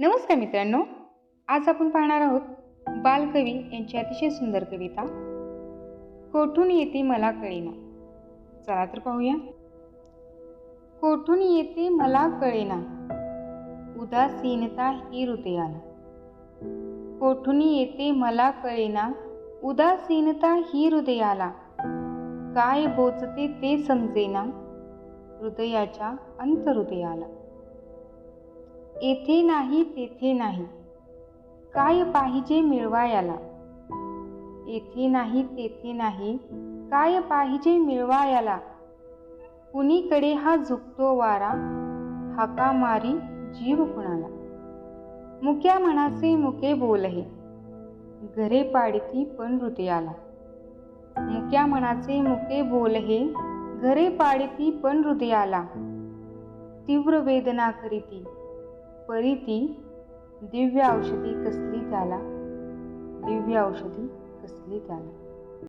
नमस्कार मित्रांनो आज आपण पाहणार आहोत बालकवी यांची अतिशय सुंदर कविता. कोठून येते मला कळेना. चला तर पाहूया. कोठून येते मला कळेना. उदासीनता ही हृदयाला. कोठून येते मला कळेना. उदासीनता ही हृदयाला. काय बोचते ते समजेना. हृदयाच्या अंतहृदयाला. येथे नाही तेथे नाही. काय पाहिजे मिळवायाला? येथे नाही तेथे नाही. काय पाहिजे मिळवायाला? कुणीकडे हा झुकतो वारा? हाका मारी जीव कुणाला? मुक्या मनाचे मुके बोलहे. घरे पाडती पण हृदयाला. मुक्या मनाचे मुके बोलहे. घरे पाडती पण हृदयाला. तीव्र वेदना करीती. परी ती दिव्य औषधी कसली त्याला? दिव्य औषधी कसली त्याला?